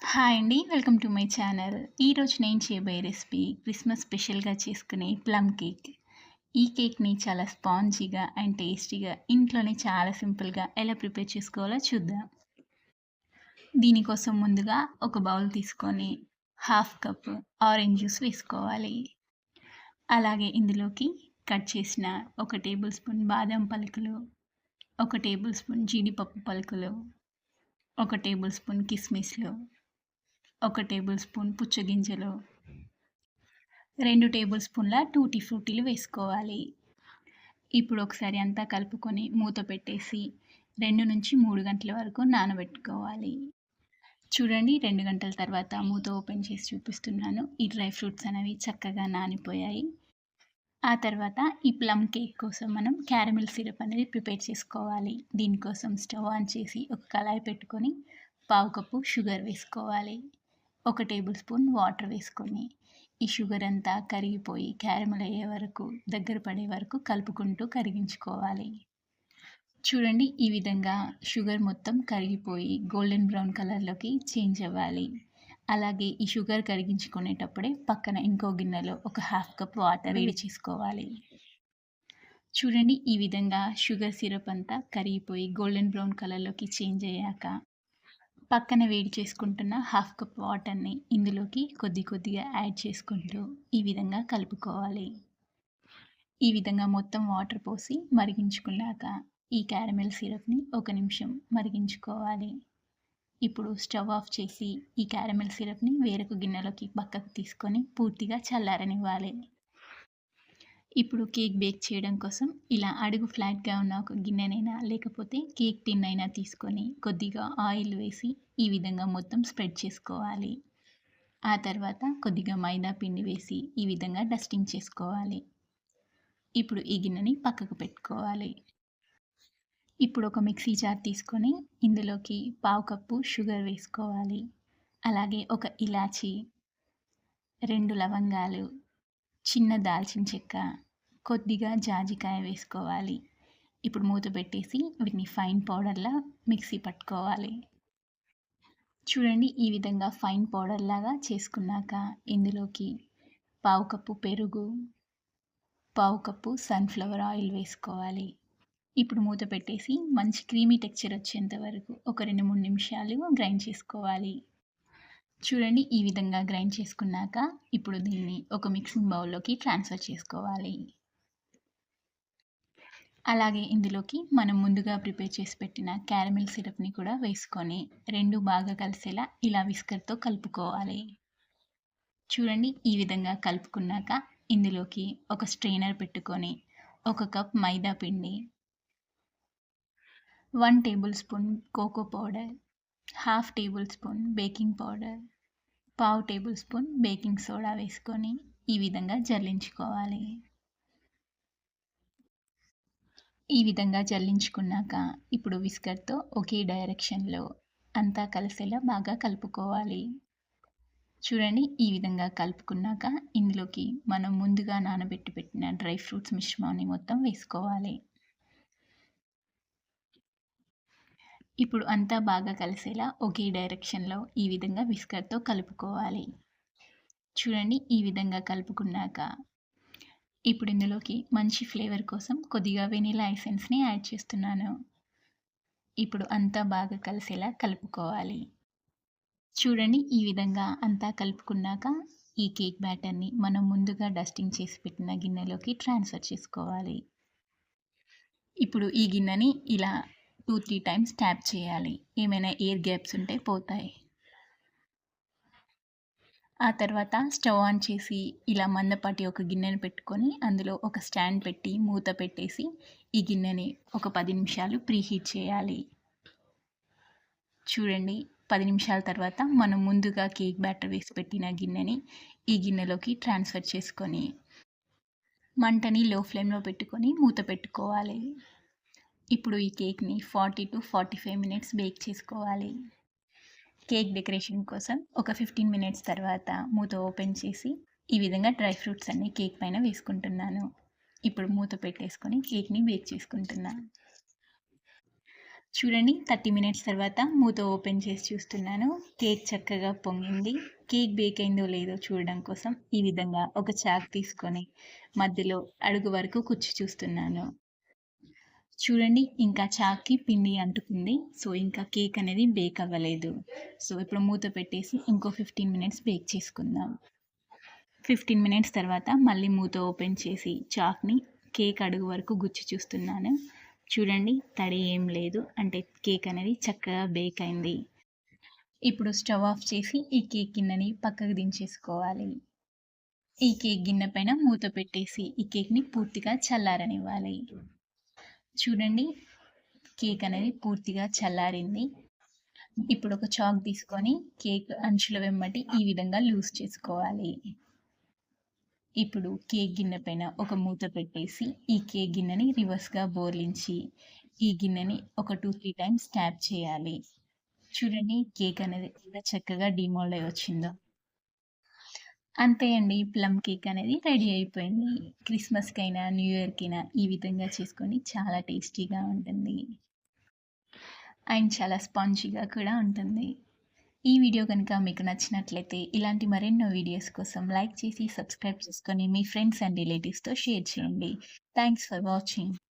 Hi అండి welcome to my channel. ఈరోజు నేను చేయబోయే రెసిపీ క్రిస్మస్ స్పెషల్గా చేసుకునే ప్లమ్ కేక్. ఈ కేక్ని చాలా స్పాంజీగా అండ్ టేస్టీగా ఇంట్లోనే చాలా సింపుల్గా ఎలా ప్రిపేర్ చేసుకోవాలో చూద్దాం. దీనికోసం ముందుగా ఒక బౌల్ తీసుకొని హాఫ్ కప్ ఆరెంజ్ జ్యూస్ వేసుకోవాలి. అలాగే ఇందులోకి కట్ చేసిన ఒక టేబుల్ స్పూన్ బాదం పలుకులు ఒక టేబుల్ స్పూన్ జీడిపప్పు పలుకులు ఒక టేబుల్ స్పూన్ కిస్మిస్లు ఒక టేబుల్ స్పూన్ పుచ్చగింజలు. రెండు టేబుల్ స్పూన్ల టూటీ ఫ్రూటీలు వేసుకోవాలి. ఇప్పుడు ఒకసారి అంతా కలుపుకొని మూత పెట్టేసి రెండు నుంచి మూడు గంటల వరకు నానబెట్టుకోవాలి. చూడండి రెండు గంటల తర్వాత మూత ఓపెన్ చేసి చూపిస్తున్నాను. ఈ డ్రై ఫ్రూట్స్ అనేవి చక్కగా నానిపోయాయి. ఆ తర్వాత ఈ ప్లమ్ కేక్ కోసం మనం క్యారమిల్ సిరప్ అనేది ప్రిపేర్ చేసుకోవాలి. దీనికోసం స్టవ్ ఆన్ చేసి ఒక కళాయి పెట్టుకొని పావు కప్పు షుగర్ వేసుకోవాలి. ఒక టేబుల్ స్పూన్ వాటర్ వేసుకొని ఈ షుగర్ అంతా కరిగిపోయి క్యారమల్ అయ్యే వరకు దగ్గర పడే వరకు కలుపుకుంటూ కరిగించుకోవాలి. చూడండి ఈ విధంగా షుగర్ మొత్తం కరిగిపోయి గోల్డెన్ బ్రౌన్ కలర్లోకి చేంజ్ అవ్వాలి. అలాగే ఈ షుగర్ కరిగించుకునేటప్పుడే పక్కన ఇంకో గిన్నెలో ఒక హాఫ్ కప్ వాటర్ వేడి చేసుకోవాలి. చూడండి ఈ విధంగా షుగర్ సిరప్ అంతా కరిగిపోయి గోల్డెన్ బ్రౌన్ కలర్లోకి చేంజ్ అయ్యాక పక్కన వేడి చేసుకుంటున్న హాఫ్ కప్ వాటర్ని ఇందులోకి కొద్ది కొద్దిగా యాడ్ చేసుకుంటూ ఈ విధంగా కలుపుకోవాలి. ఈ విధంగా మొత్తం వాటర్ పోసి మరిగించుకున్నాక ఈ క్యారమెల్ సిరప్ని ఒక నిమిషం మరిగించుకోవాలి. ఇప్పుడు స్టవ్ ఆఫ్ చేసి ఈ క్యారమెల్ సిరప్ని వేరొక గిన్నెలోకి పక్కకు తీసుకొని పూర్తిగా చల్లారనివ్వాలి. ఇప్పుడు కేక్ బేక్ చేయడం కోసం ఇలా అడుగు ఫ్లాట్గా ఉన్న ఒక గిన్నెనైనా లేకపోతే కేక్ టిన్ అయినా తీసుకొని కొద్దిగా ఆయిల్ వేసి ఈ విధంగా మొత్తం స్ప్రెడ్ చేసుకోవాలి. ఆ తర్వాత కొద్దిగా మైదా పిండి వేసి ఈ విధంగా డస్టింగ్ చేసుకోవాలి. ఇప్పుడు ఈ గిన్నెని పక్కకు పెట్టుకోవాలి. ఇప్పుడు ఒక మిక్సీ జార్ తీసుకొని ఇందులోకి పావు కప్పు షుగర్ వేసుకోవాలి. అలాగే ఒక ఇలాచి రెండు లవంగాలు చిన్న దాల్చిన చెక్క కొద్దిగా జాజికాయ వేసుకోవాలి. ఇప్పుడు మూత పెట్టేసి వీటిని ఫైన్ పౌడర్లా మిక్సీ పట్టుకోవాలి. చూడండి ఈ విధంగా ఫైన్ పౌడర్ లాగా చేసుకున్నాక ఇందులోకి పావు కప్పు పెరుగు పావు కప్పు సన్ఫ్లవర్ ఆయిల్ వేసుకోవాలి. ఇప్పుడు మూత పెట్టేసి మంచి క్రీమీ టెక్చర్ వచ్చేంత వరకు ఒక రెండు మూడు నిమిషాలు గ్రైండ్ చేసుకోవాలి. చూడండి ఈ విధంగా గ్రైండ్ చేసుకున్నాక ఇప్పుడు దీన్ని ఒక మిక్సింగ్ బౌల్లోకి ట్రాన్స్ఫర్ చేసుకోవాలి. అలాగే ఇందులోకి మనం ముందుగా ప్రిపేర్ చేసి పెట్టిన క్యారమిల్ సిరప్ని కూడా వేసుకొని రెండు బాగా కలిసేలా ఇలా విస్కర్తో కలుపుకోవాలి. చూడండి ఈ విధంగా కలుపుకున్నాక ఇందులోకి ఒక స్ట్రెయినర్ పెట్టుకొని ఒక కప్ మైదా పిండి one tablespoon cocoa powder half tablespoon baking powder పావు టేబుల్ స్పూన్ బేకింగ్ సోడా వేసుకొని ఈ విధంగా జల్లించుకోవాలి. ఈ విధంగా జల్లించుకున్నాక ఇప్పుడు విస్కర్తో ఒకే డైరెక్షన్లో అంతా కలిసేలా బాగా కలుపుకోవాలి. చూడండి ఈ విధంగా కలుపుకున్నాక ఇందులోకి మనం ముందుగా నానబెట్టి పెట్టిన డ్రై ఫ్రూట్స్ మిశ్రమాన్ని మొత్తం వేసుకోవాలి. ఇప్పుడు అంతా బాగా కలిసేలా ఒకే డైరెక్షన్లో ఈ విధంగా విస్కర్తో కలుపుకోవాలి. చూడండి ఈ విధంగా కలుపుకున్నాక ఇప్పుడు ఇందులోకి మంచి ఫ్లేవర్ కోసం కొద్దిగా వెనీలా ఐసెన్స్ని యాడ్ చేస్తున్నాను. ఇప్పుడు అంతా బాగా కలిసేలా కలుపుకోవాలి. చూడండి ఈ విధంగా అంతా కలుపుకున్నాక ఈ కేక్ బ్యాటర్ని మనం ముందుగా డస్టింగ్ చేసి పెట్టిన గిన్నెలోకి ట్రాన్స్ఫర్ చేసుకోవాలి. ఇప్పుడు ఈ గిన్నెని ఇలా టూ త్రీ టైమ్స్ ట్యాప్ చేయాలి. ఏమైనా ఎయిర్ గ్యాప్స్ ఉంటే పోతాయి. ఆ తర్వాత స్టవ్ ఆన్ చేసి ఇలా మందపాటి ఒక గిన్నెను పెట్టుకొని అందులో ఒక స్టాండ్ పెట్టి మూత పెట్టేసి ఈ గిన్నెని ఒక పది నిమిషాలు ప్రీహీట్ చేయాలి. చూడండి పది నిమిషాల తర్వాత మనం ముందుగా కేక్ బ్యాటర్ వేసి పెట్టిన గిన్నెని ఈ గిన్నెలోకి ట్రాన్స్ఫర్ చేసుకొని మంటని లో ఫ్లేమ్లో పెట్టుకొని మూత పెట్టుకోవాలి. ఇప్పుడు ఈ కేక్ని forty to forty five minutes bake చేసుకోవాలి. కేక్ డెకరేషన్ కోసం ఒక ఫిఫ్టీన్ మినిట్స్ తర్వాత మూత ఓపెన్ చేసి ఈ విధంగా డ్రై ఫ్రూట్స్ అన్ని కేక్ పైన వేసుకుంటున్నాను. ఇప్పుడు మూత పెట్టేసుకొని కేక్ని బేక్ చేసుకుంటున్నాను చూడండి థర్టీ మినిట్స్ తర్వాత మూత ఓపెన్ చేసి చూస్తున్నాను. కేక్ చక్కగా పొంగింది. కేక్ బేక్ అయిందో లేదో చూడడం కోసం ఈ విధంగా ఒక చాక్ తీసుకొని మధ్యలో అడుగు వరకు కుచ్చి చూస్తున్నాను. చూడండి ఇంకా చాక్కి పిండి అంటుకుంది. సో ఇంకా కేక్ అనేది బేక్ అవ్వలేదు. సో ఇప్పుడు మూత పెట్టేసి ఇంకో ఫిఫ్టీన్ మినిట్స్ బేక్ చేసుకుందాం. ఫిఫ్టీన్ మినిట్స్ తర్వాత మళ్ళీ మూత ఓపెన్ చేసి చాక్ని కేక్ అడుగు వరకు గుచ్చి చూస్తున్నాను. చూడండి తడి ఏం లేదు. అంటే కేక్ అనేది చక్కగా బేక్ అయింది. ఇప్పుడు స్టవ్ ఆఫ్ చేసి ఈ కేక్ గిన్నెని పక్కకు దించేసుకోవాలి. ఈ కేక్ గిన్నె పైన మూత పెట్టేసి ఈ కేక్ని పూర్తిగా చల్లారనివ్వాలి. చూడండి కేక్ అనేది పూర్తిగా చల్లారింది. ఇప్పుడు ఒక చాక్ తీసుకొని కేక్ అంచుల వెంబటి ఈ విధంగా లూజ్ చేసుకోవాలి. ఇప్పుడు కేక్ గిన్నె పైన ఒక మూత పెట్టేసి ఈ కేక్ గిన్నెని రివర్స్గా బోర్లించి ఈ గిన్నెని ఒక టూ త్రీ టైమ్స్ ట్యాప్ చేయాలి. చూడండి కేక్ అనేది ఎంత చక్కగా డిమోల్డ్ అయి వచ్చిందో. అంతే అండి. ప్లమ్ కేక్ అనేది రెడీ అయిపోయింది. క్రిస్మస్కైనా న్యూ ఇయర్కైనా ఈ విధంగా చేసుకొని చాలా టేస్టీగా ఉంటుంది. అండ్ చాలా స్పాంజీగా కూడా ఉంటుంది. ఈ వీడియో కనుక మీకు నచ్చినట్లయితే ఇలాంటి మరెన్నో వీడియోస్ కోసం లైక్ చేసి సబ్స్క్రైబ్ చేసుకొని మీ ఫ్రెండ్స్ అండ్ రిలేటివ్స్తో షేర్ చేయండి. Thanks for watching.